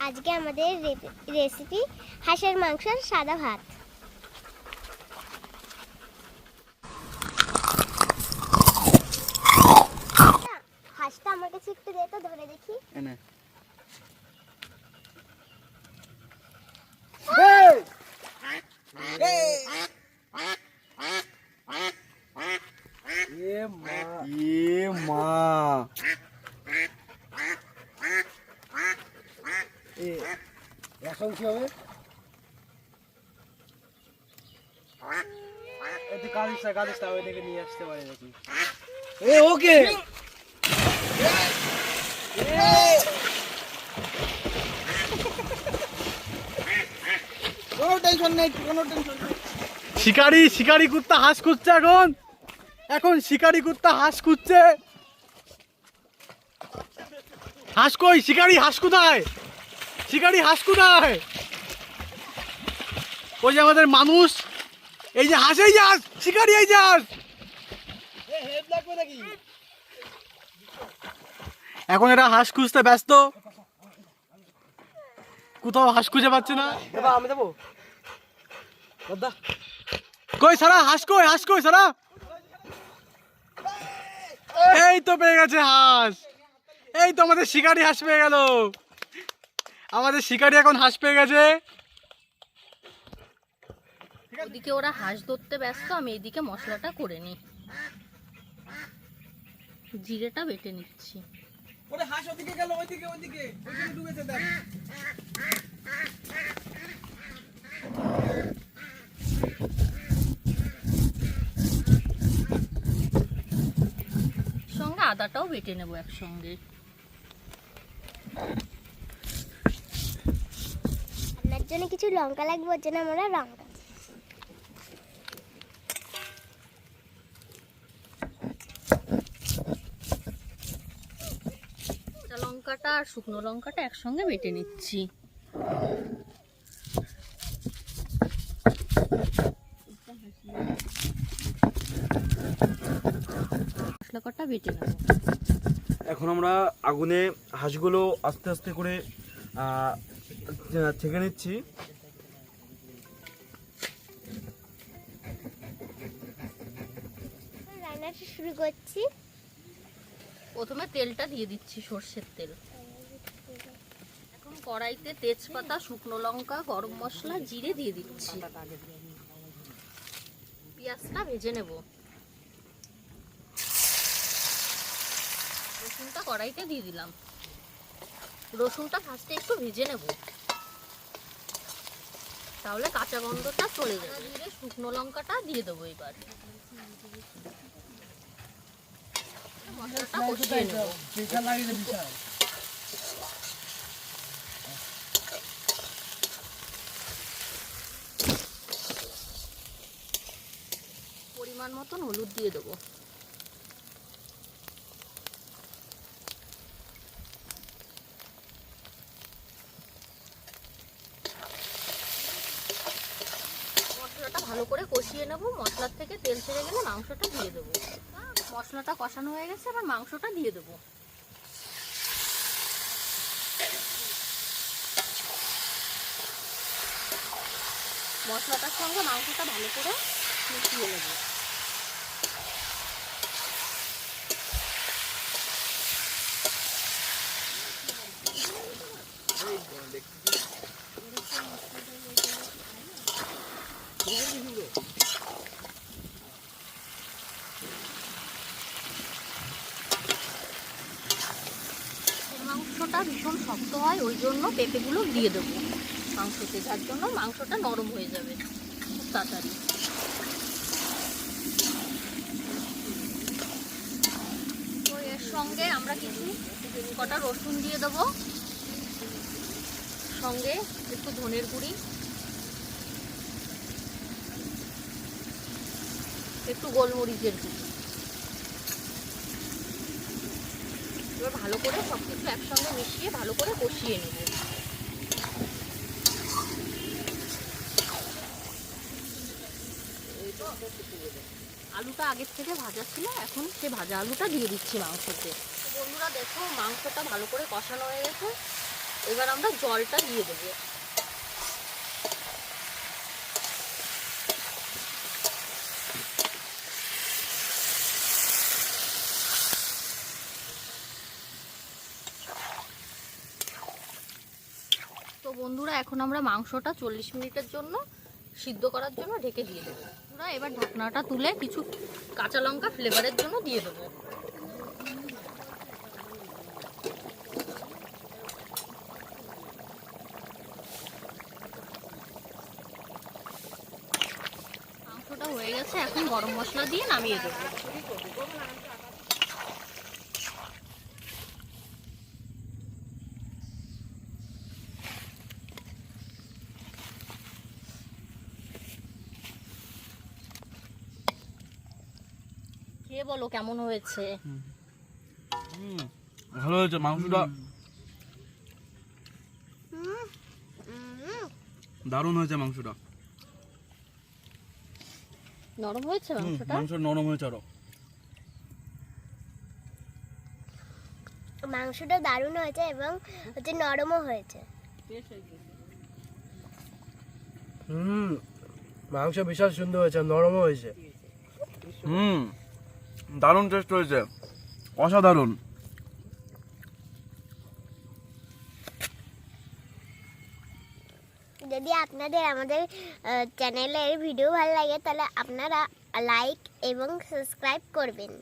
আজকে আমাদের রেসিপি হাঁসের মাংসের সাদা ভাত হাঁসটা আমার কাছে একটু দে তো ধরে দেখি এনে এ মা এ মা এ এখন কি হবে? এতে কালিসটা কালিসটা ওই থেকে নিয়ে আসতে পারে নাকি? এ ওকে! কোনো টেনশন নেই কোনো টেনশন নেই। শিকারি শিকারি কুত্তা হাঁস খুঁজছে এখন। এখন শিকারি কুত্তা হাঁস খুঁজছে। হাঁস কই? শিকারি হাঁস কোথায়? শিকারি হাঁস কোথায়? ওই যে আমাদের মানুষ। এই যে হাঁস এই যে হাঁস শিকারি এই যে হাঁস। হেড এখন এরা হাঁস খুঁজতে ব্যস্ত। কোথাও হাঁস খুঁজে পাচ্ছে না। আমি দেবো? কই সারা হাঁস কই হাঁস কই সারা? এই তো পেয়ে গেছে হাঁস। এই তো আমাদের শিকারি হাঁস পেয়ে গেল। আমাদের শিকারি এখন হাঁস পেয়ে গেছে। ওদিকে ওরা হাঁস ধরতে ব্যস্ত আমি এদিকে মশলাটা করে নিই। জিরেটা বেটে নিচ্ছি। ওরে হাঁস ওদিকে গেল ওইদিকে ওইদিকে ওইদিকে ডুবেছে দেখ। সঙ্গে আদাটাও বেটে নেব একসঙ্গে। জন্য কিছু লঙ্কা লাগবে ওর জন্য আমরা লঙ্কা। লঙ্কাটা আর শুকনো লঙ্কাটা একসঙ্গে বেটে নিচ্ছি। মশলা কটা বেটে নেব এখন আমরা আগুনে হাঁসগুলো আস্তে আস্তে করে আহ, ছেঁকে নিচ্ছি। রান্নাটা শুরু করছি। প্রথমে তেলটা দিয়ে দিচ্ছি সর্ষের তেল। এখন কড়াইতে তেজপাতা শুকনো লঙ্কা গরম মশলা জিরে দিয়ে দিচ্ছি। পেঁয়াজটা ভেজে নেব। রসুনটা কড়াইতে দিয়ে দিলাম। রসুনটা ফার্স্টে একটু ভেজে নেব। তাহলে কাঁচা গন্ধটা চলে যাবে। শুকনো লঙ্কাটা দিয়ে দেবো এবার। পরিমাণ মতন হলুদ দিয়ে দেবো মশলাটা ভালো করে কষিয়ে নেব, মশলার থেকে তেল ছেড়ে গেলে মাংসটা দিয়ে দেবো। মশলাটা কষানো হয়ে গেছে, এবার মাংসটা দিয়ে দেবো। মশলাটার সঙ্গে মাংসটা ভালো করে মিশিয়ে নেব এই মাংসটা ভীষণ শক্ত হয়, ওই জন্য পেঁপেগুলো দিয়ে দেবো। মাংসতে যার জন্য মাংসটা নরম হয়ে যাবে খুব তাড়াতাড়ি। তো এর সঙ্গে আমরা কিছু, কটা রসুন দিয়ে দেবো। সঙ্গে একটু ধনের গুঁড়ি। একটু গোলমরিচের গুঁড়ি এবার ভালো করে সব কিছু একসঙ্গে মিশিয়ে ভালো করে কষিয়ে নেব। আলুটা আগের থেকে ভাজা ছিল, এখন সে ভাজা আলুটা দিয়ে দিচ্ছি মাংসতে। বন্ধুরা দেখো, মাংসটা ভালো করে কষানো হয়ে গেছে। এবার আমরা জলটা দিয়ে দেবো। বন্ধুরা, এখন আমরা মাংসটা চল্লিশ মিনিটের জন্য সিদ্ধ করার জন্য ঢেকে দিয়ে দেবো। বন্ধুরা এবার ঢাকনাটা তুলে কিছু কাঁচা লঙ্কা ফ্লেভারের জন্য দিয়ে দেবো। মাংসটা হয়ে গেছে, এখন গরম মশলা দিয়ে নামিয়ে দেবো। খেয়ে বলো কেমন হয়েছে। ভালো হয়েছে মাংসটা। দারুণ হয়েছে মাংসটা। নরম হয়েছে মাংসটা? মাংস নরম হয়েছে আরও। মাংসটা দারুণ হয়েছে এবং হচ্ছে নরমও হয়েছে। হুম মাংস বিশাল সুন্দর হয়েছে নরমও হয়েছে। হুম। দারুণ টেস্ট হয়েছে। অসাধারণ। যদি আপনাদের আমাদের চ্যানেলের ভিডিও ভালো লাগে, তাহলে আপনারা লাইক এবং সাবস্ক্রাইব করবেন।